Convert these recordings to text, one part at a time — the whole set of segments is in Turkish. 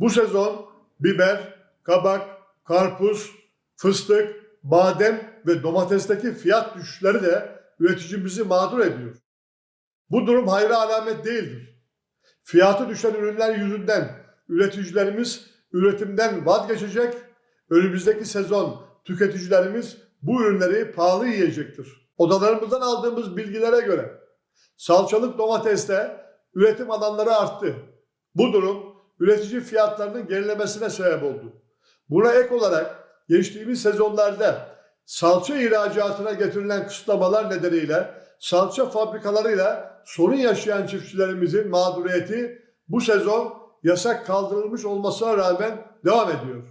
Bu sezon biber, kabak, karpuz, fıstık, badem ve domatesteki fiyat düşüşleri de üreticimizi mağdur ediyor. Bu durum hayra alamet değildir. Fiyatı düşen ürünler yüzünden üreticilerimiz üretimden vazgeçecek, önümüzdeki sezon tüketicilerimiz bu ürünleri pahalı yiyecektir. Odalarımızdan aldığımız bilgilere göre salçalık domateste üretim alanları arttı. Bu durum üretici fiyatlarının gerilemesine sebep oldu. Buna ek olarak geçtiğimiz sezonlarda salça ihracatına getirilen kısıtlamalar nedeniyle salça fabrikalarıyla sorun yaşayan çiftçilerimizin mağduriyeti bu sezon yasak kaldırılmış olmasına rağmen devam ediyor.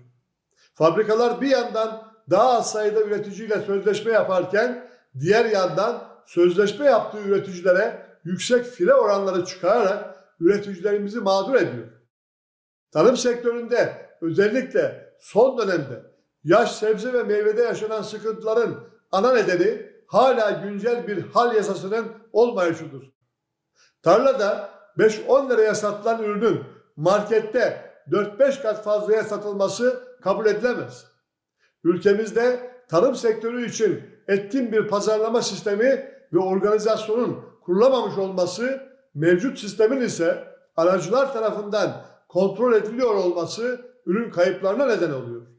Fabrikalar bir yandan daha az sayıda üreticiyle sözleşme yaparken diğer yandan sözleşme yaptığı üreticilere yüksek file oranları çıkararak üreticilerimizi mağdur ediyor. Tarım sektöründe özellikle son dönemde yaş sebze ve meyvede yaşanan sıkıntıların ana nedeni hala güncel bir hal yasasının olmayışıdır. Tarlada 5-10 liraya satılan ürünün markette 4-5 kat fazlaya satılması kabul edilemez. Ülkemizde tarım sektörü için etkin bir pazarlama sistemi ve organizasyonun kurulamamış olması, mevcut sistemin ise aracılar tarafından kontrol ediliyor olması ürün kayıplarına neden oluyor.